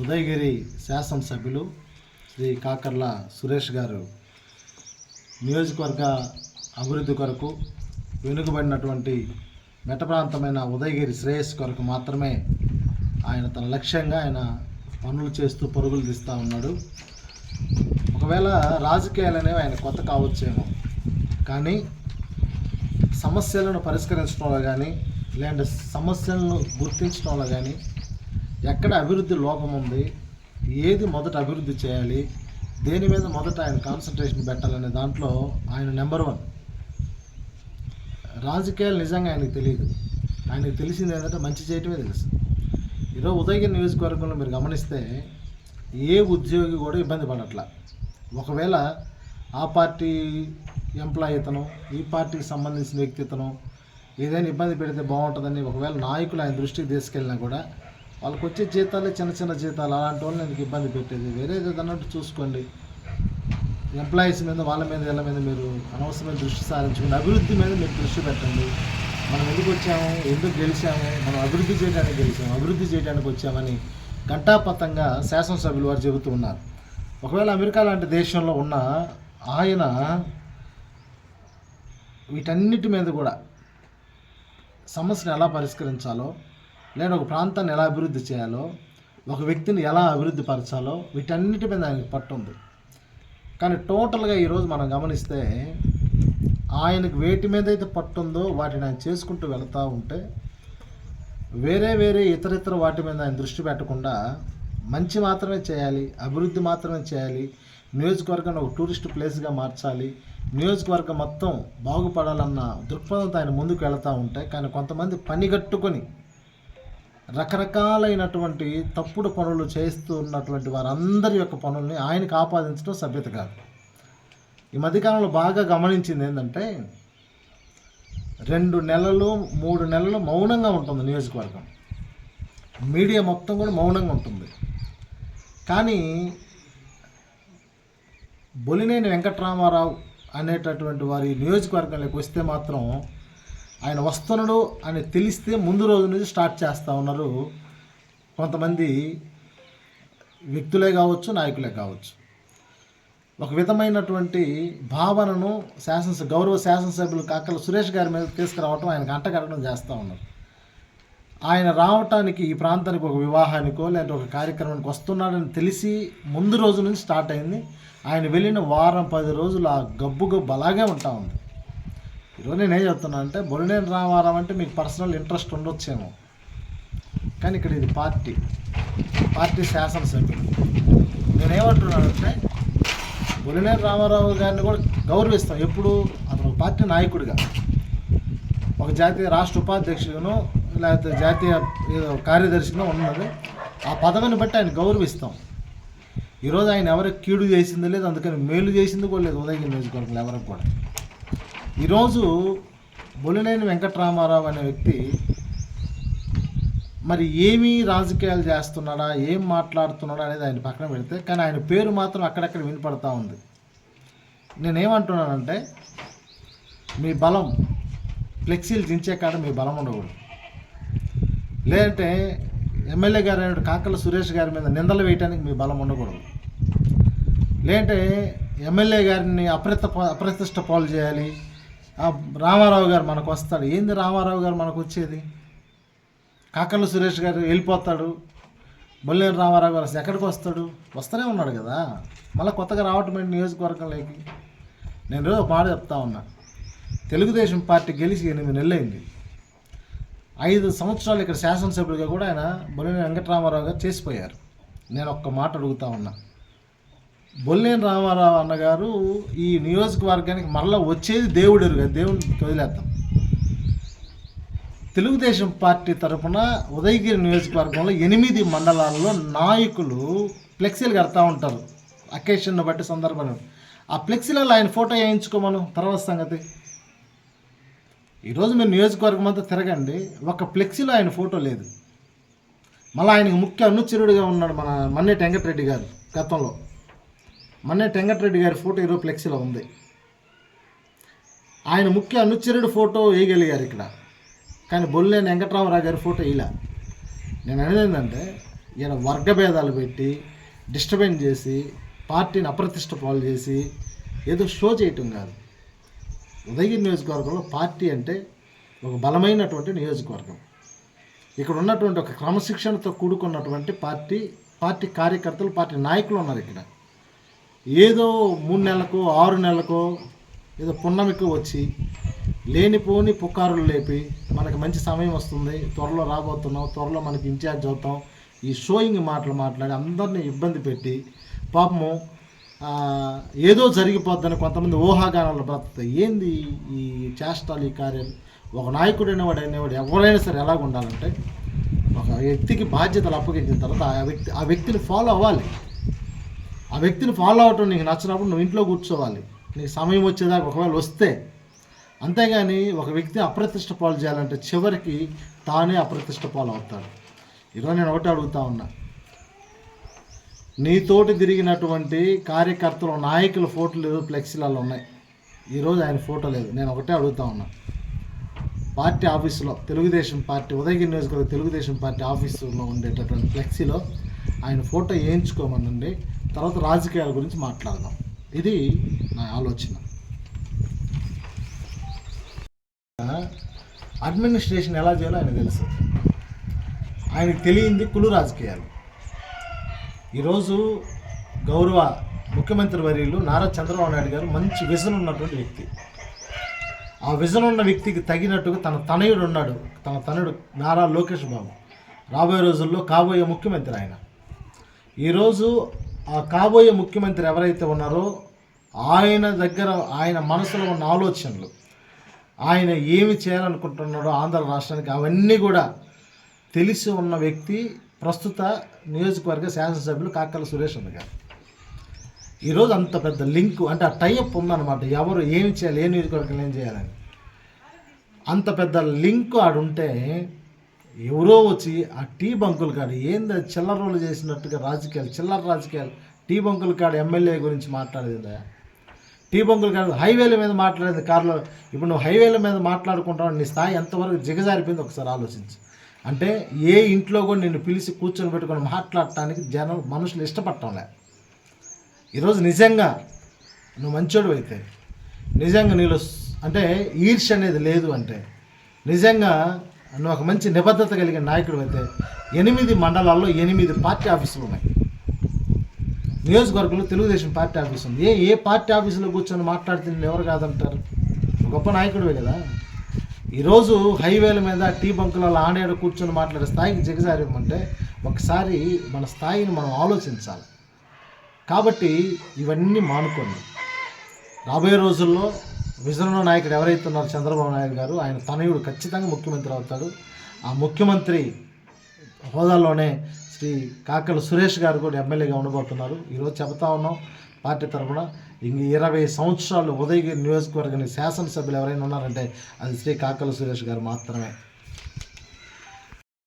ఉదయగిరి శాసనసభ్యులు శ్రీ కాకర్ల సురేష్ గారు నియోజకవర్గ అభివృద్ధి కొరకు వెనుకబడినటువంటి మెట ప్రాంతమైన ఉదయగిరి శ్రేయస్ కొరకు మాత్రమే ఆయన తన లక్ష్యంగా ఆయన పనులు చేస్తూ పరుగులు తీస్తూ ఉన్నాడు. ఒకవేళ రాజకీయాలు అనేవి ఆయన కొత్త కావచ్చేమో. కానీ సమస్యలను పరిష్కరించడంలో కానీ లేదంటే సమస్యలను గుర్తించడంలో కానీ ఎక్కడ అభివృద్ధి లోపం ఉంది? ఏది మొదట అభివృద్ధి చేయాలి? దేని మీద మొదట ఆయన కాన్సన్ట్రేషన్ పెట్టాలనే దాంట్లో ఆయన నెంబర్ వన్ రాజకీయాలు నిజంగా ఆయనకు తెలియదు. ఆయనకు తెలిసింది ఏంటంటే మంచి చేయటమే తెలుసు. ఈరోజు ఉదయగిరి నియోజకవర్గంలో మీరు గమనిస్తే ఏ ఉద్యోగి కూడా ఇబ్బంది పడట్లా. ఒకవేళ ఆ పార్టీ ఎంప్లాయ్ ఇతను ఈ పార్టీకి సంబంధించిన వ్యక్తి ఇతను ఏదైనా ఇబ్బంది పెడితే బాగుంటుందని ఒకవేళ నాయకులు ఆయన దృష్టికి తీసుకెళ్ళినా కూడా వాళ్ళకి వచ్చే జీతాలే చిన్న చిన్న జీతాలు అలాంటి వాళ్ళు నేను ఇబ్బంది పెట్టేది? వేరే ఏదన్నట్టు చూసుకోండి. ఎంప్లాయీస్ మీద వాళ్ళ మీద వీళ్ళ మీద మీరు అనవసరమైన దృష్టి సారించుకుని అభివృద్ధి మీద మీరు దృష్టి పెట్టండి. మనం ఎందుకు వచ్చాము? ఎందుకు గెలిచాము? మనం అభివృద్ధి చేయడానికి గెలిచాము అభివృద్ధి చేయడానికి వచ్చామని ఘంటాపథంగా శాసనసభ్యులు వారు చెబుతూ ఉన్నారు. ఒకవేళ అమెరికా లాంటి దేశంలో ఉన్న ఆయన వీటన్నిటి మీద కూడా సమస్యను ఎలా పరిష్కరించాలో లేదా ఒక ప్రాంతాన్ని ఎలా అభివృద్ధి చేయాలో ఒక వ్యక్తిని ఎలా అభివృద్ధి పరచాలో వీటన్నిటి మీద ఆయనకు పట్టు ఉంది. కానీ టోటల్గా ఈరోజు మనం గమనిస్తే ఆయనకు వేటి మీద అయితే పట్టుందో వాటిని ఆయన చేసుకుంటూ వెళ్తూ ఉంటే వేరే వేరే ఇతర ఇతర వాటి మీద ఆయన దృష్టి పెట్టకుండా మంచి మాత్రమే చేయాలి అభివృద్ధి మాత్రమే చేయాలి నియోజకవర్గాన్ని ఒక టూరిస్ట్ ప్లేస్గా మార్చాలి నియోజకవర్గం మొత్తం బాగుపడాలన్న దృక్పథంతో ఆయన ముందుకు వెళ్తూ ఉంటే కానీ కొంతమంది పనిగట్టుకొని రకరకాలైనటువంటి తప్పుడు పనులు చేస్తూ ఉన్నటువంటి వారందరి యొక్క పనుల్ని ఆయనకు ఆపాదించడం సభ్యత కాదు. ఈ మధ్యకాలంలో బాగా గమనించింది ఏంటంటే రెండు నెలలు మూడు నెలలు మౌనంగా ఉంటుంది నియోజకవర్గం. మీడియా మొత్తం కూడా మౌనంగా ఉంటుంది. కానీ బొలినేని వెంకట్రామారావు అనేటటువంటి వారి నియోజకవర్గంలోకి వస్తే మాత్రం ఆయన వస్తున్నాడు అని తెలిస్తే ముందు రోజు నుంచి స్టార్ట్ చేస్తూ ఉన్నారు కొంతమంది వ్యక్తులే కావచ్చు నాయకులే కావచ్చు. ఒక విధమైనటువంటి భావనను శాసనసభ గౌరవ శాసనసభ్యులు కాకల సురేష్ గారి మీద తీసుకురావటం ఆయనకు అంటగట్టడం చేస్తూ ఉన్నారు. ఆయన రావటానికి ఈ ప్రాంతానికి ఒక వివాహానికో లేదంటే ఒక కార్యక్రమానికి వస్తున్నాడని తెలిసి ముందు రోజు నుంచి స్టార్ట్ అయింది. ఆయన వెళ్ళిన వారం పది రోజులు ఆ గబ్బు గబ్బు అలాగే ఉంటా ఉంది. ఈరోజు నేను ఏం చెప్తున్నా అంటే బొలినేని రామారావు అంటే మీకు పర్సనల్ ఇంట్రెస్ట్ ఉండొచ్చేమో. కానీ ఇక్కడ ఇది పార్టీ. పార్టీ శాసనసభ్యుడు. నేనేమంటున్నానంటే బొలినేని రామారావు గారిని కూడా గౌరవిస్తాం. ఎప్పుడు? అతను ఒక పార్టీ నాయకుడిగా. ఒక జాతీయ రాష్ట్ర ఉపాధ్యక్షుడును లేకపోతే జాతీయ ఏదో కార్యదర్శిగా ఉన్నది. ఆ పదవిని బట్టి ఆయన గౌరవిస్తాం. ఈరోజు ఆయన ఎవరికి కీడు చేసింది లేదు అందుకని మేలు చేసింది కూడా లేదు ఉదయగిరి నియోజకవర్గంలో ఎవరికి కూడా. ఈరోజు బొలినేని వెంకట్రామారావు అనే వ్యక్తి మరి ఏమీ రాజకీయాలు చేస్తున్నాడా ఏం మాట్లాడుతున్నాడా అనేది ఆయన పక్కన పెడితే కానీ ఆయన పేరు మాత్రం అక్కడక్కడ వినపడతా ఉంది. నేనేమంటున్నానంటే మీ బలం ఫ్లెక్సీలు దించే కాడ మీ బలం ఉండకూడదు. లేదంటే ఎమ్మెల్యే గారు అయిన కాకల సురేష్ గారి మీద నిందలు వేయటానికి మీ బలం ఉండకూడదు. లేదంటే ఎమ్మెల్యే గారిని అప్రత అప్రతిష్ట పాలు చేయాలి రామారావు గారు మనకు వస్తాడు. ఏంది రామారావు గారు మనకు వచ్చేది? కాకర్ల సురేష్ గారు వెళ్ళిపోతాడు. బొల్లేరు రామారావు గారు ఎక్కడికి వస్తాడు? వస్తూనే ఉన్నాడు కదా. మళ్ళీ కొత్తగా రావటం ఏంటి నియోజకవర్గంలోకి? నేను రోజు ఒక మాట చెప్తా ఉన్నా. తెలుగుదేశం పార్టీ గెలిచి ఎనిమిది నెలలైంది. ఐదు సంవత్సరాలు ఇక్కడ శాసనసభ్యులుగా కూడా ఆయన బొల్లేని వెంకటరామారావు గారు చేసిపోయారు. నేను ఒక్క మాట అడుగుతా ఉన్నా. బొల్లేని రామారావు అన్నగారు ఈ నియోజకవర్గానికి మరలా వచ్చేది దేవుడు ఎరుగా దేవుడికి వదిలేద్దాం. తెలుగుదేశం పార్టీ తరఫున ఉదయగిరి నియోజకవర్గంలో ఎనిమిది మండలాల్లో నాయకులు ఫ్లెక్సీలు కడతా ఉంటారు. అకేషన్ను బట్టి సందర్భాన్ని ఆ ఫ్లెక్సీలలో ఆయన ఫోటో వేయించుకోమను తర్వాత సంగతి. ఈరోజు మీరు నియోజకవర్గం అంతా తిరగండి ఒక ఫ్లెక్సీలో ఆయన ఫోటో లేదు. మళ్ళీ ఆయనకు ముఖ్య అనుచరుడిగా ఉన్నాడు మన మన్నేటి వెంకటరెడ్డి గారు గతంలో. మన్నే టెంగట్రెడ్డి గారి ఫోటో ఈరోజు ఫ్లెక్సీలో ఉంది. ఆయన ముఖ్య అనుచరుడు ఫోటో వేయగలిగారు ఇక్కడ. కానీ బొల్లేని వెంకటరామరావు గారి ఫోటో ఇలా నేను అనేది ఏంటంటే ఈయన వర్గభేదాలు పెట్టి డిస్టర్బెన్స్ చేసి పార్టీని అప్రతిష్ట పాలు చేసి ఏదో షో చేయటం కాదు. ఉదయగిరి నియోజకవర్గంలో పార్టీ అంటే ఒక బలమైనటువంటి నియోజకవర్గం. ఇక్కడ ఉన్నటువంటి ఒక క్రమశిక్షణతో కూడుకున్నటువంటి పార్టీ పార్టీ కార్యకర్తలు పార్టీ నాయకులు ఉన్నారు ఇక్కడ. ఏదో మూడు నెలలకో ఆరు నెలలకో ఏదో పున్నమికి వచ్చి లేనిపోని పుకారులు లేపి మనకి మంచి సమయం వస్తుంది త్వరలో రాబోతున్నాం త్వరలో మనకి ఇన్ఛార్జ్ అవుతాం ఈ షోయింగ్ మాటలు మాట్లాడి అందరినీ ఇబ్బంది పెట్టి పాపము ఏదో జరిగిపోద్దని కొంతమంది ఊహాగానాలు బ్రతుకుతాయి. ఏంది ఈ చేష్టాలు ఈ కార్యాలు? ఒక నాయకుడు అనేవాడు అనేవాడు ఎవరైనా సరే ఎలాగ ఉండాలంటే ఒక వ్యక్తికి బాధ్యతలు అప్పగించిన తర్వాత ఆ వ్యక్తి ఆ వ్యక్తిని ఫాలో అవ్వాలి. ఆ వ్యక్తిని ఫాలో అవటం నీకు నచ్చినప్పుడు నువ్వు ఇంట్లో కూర్చోవాలి. నీకు సమయం వచ్చేదాకా ఒకవేళ వస్తే. అంతేగాని ఒక వ్యక్తిని అప్రతిష్ట పాలు చేయాలంటే చివరికి తానే అప్రతిష్ట పాలు అవుతాడు. ఈరోజు నేను ఒకటి అడుగుతా ఉన్నా. నీతోటి తిరిగినటువంటి కార్యకర్తలు నాయకుల ఫోటోలు ఫ్లెక్సీలలో ఉన్నాయి. ఈరోజు ఆయన ఫోటో లేదు. నేను ఒకటే అడుగుతా ఉన్నా. పార్టీ ఆఫీసులో తెలుగుదేశం పార్టీ ఉదయగిరి నియోజకవర్గ తెలుగుదేశం పార్టీ ఆఫీసులో ఉండేటటువంటి ఫ్లెక్సీలో ఆయన ఫోటో వేయించుకోమనండి. తర్వాత రాజకీయాల గురించి మాట్లాడదాం. ఇది నా ఆలోచన. అడ్మినిస్ట్రేషన్ ఎలా చేయాలో ఆయన తెలుసు. ఆయనకు తెలియంది కులు రాజకీయాలు. ఈరోజు గౌరవ ముఖ్యమంత్రి వర్యులు నారా చంద్రబాబు నాయుడు గారు మంచి విజన్ ఉన్నటువంటి వ్యక్తి. ఆ విజన్ ఉన్న వ్యక్తికి తగినట్టుగా తన తనయుడు ఉన్నాడు. తన తనయుడు నారా లోకేష్ బాబు. రాబోయే రోజుల్లో కాబోయే ముఖ్యమంత్రి ఆయన. ఈరోజు ఆ కాబోయే ముఖ్యమంత్రి ఎవరైతే ఉన్నారో ఆయన దగ్గర ఆయన మనసులో ఉన్న ఆలోచనలు ఆయన ఏమి చేయాలనుకుంటున్నాడో ఆంధ్ర రాష్ట్రానికి అవన్నీ కూడా తెలిసి ఉన్న వ్యక్తి ప్రస్తుత నియోజకవర్గ శాసనసభ్యులు కాకల సురేష్ అన్న గారు. ఈరోజు అంత పెద్ద లింక్ అంటే ఆ టైప్ ఉందన్నమాట. ఎవరు ఏమి చేయాలి ఏ నియోజకవర్గం ఏం చేయాలని. అంత పెద్ద లింక్ ఆడుంటే ఎవరో వచ్చి ఆ టీ బంకుల కాడ ఏంది అది చేసినట్టుగా రాజకీయాలు చిల్లర రాజకీయాలు. టీ బంకుల కాడ ఎమ్మెల్యే గురించి మాట్లాడేది? టీ బంకుల కాడ హైవేల మీద మాట్లాడేది కార్లో. ఇప్పుడు నువ్వు హైవేల మీద మాట్లాడుకుంటావు నీ స్థాయి ఎంతవరకు దిగజారిపోయింది ఒకసారి ఆలోచించు. అంటే ఏ ఇంట్లో కూడా నిన్ను పిలిచి కూర్చొని పెట్టుకొని మాట్లాడటానికి జనం మనుషులు ఇష్టపడటంలే ఈరోజు నిజంగా నువ్వు మంచోడు అయితే నిజంగా నీలో అంటే ఈర్ష్య అనేది లేదు అంటే నిజంగా నువ్వు ఒక మంచి నిబద్ధత కలిగిన నాయకుడు అయితే ఎనిమిది మండలాల్లో ఎనిమిది పార్టీ ఆఫీసులు ఉన్నాయి. నియోజకవర్గంలో తెలుగుదేశం పార్టీ ఆఫీస్ ఉంది. ఏ ఏ పార్టీ ఆఫీసులో కూర్చొని మాట్లాడితే ఎవరు కాదంటారు? గొప్ప నాయకుడివే కదా. ఈరోజు హైవేల మీద టీ బంకులలో ఆడేడు కూర్చొని మాట్లాడే స్థాయికి దిగజారేమంటే ఒకసారి మన స్థాయిని మనం ఆలోచించాలి. కాబట్టి ఇవన్నీ మానుకోండి. రాబోయే రోజుల్లో విజనలో నాయకుడు ఎవరైతే ఉన్నారో చంద్రబాబు నాయుడు గారు ఆయన తనయుడు ఖచ్చితంగా ముఖ్యమంత్రి అవుతాడు. ఆ ముఖ్యమంత్రి హోదాలోనే శ్రీ కాకల సురేష్ గారు కూడా ఎమ్మెల్యేగా ఉండబోతున్నారు. ఈరోజు చెబుతా ఉన్నాం పార్టీ తరఫున ఇంక ఇరవై సంవత్సరాలు ఉదయగిరి నియోజకవర్గానికి శాసనసభ్యులు ఎవరైనా ఉన్నారంటే అది శ్రీ కాకల సురేష్ గారు మాత్రమే.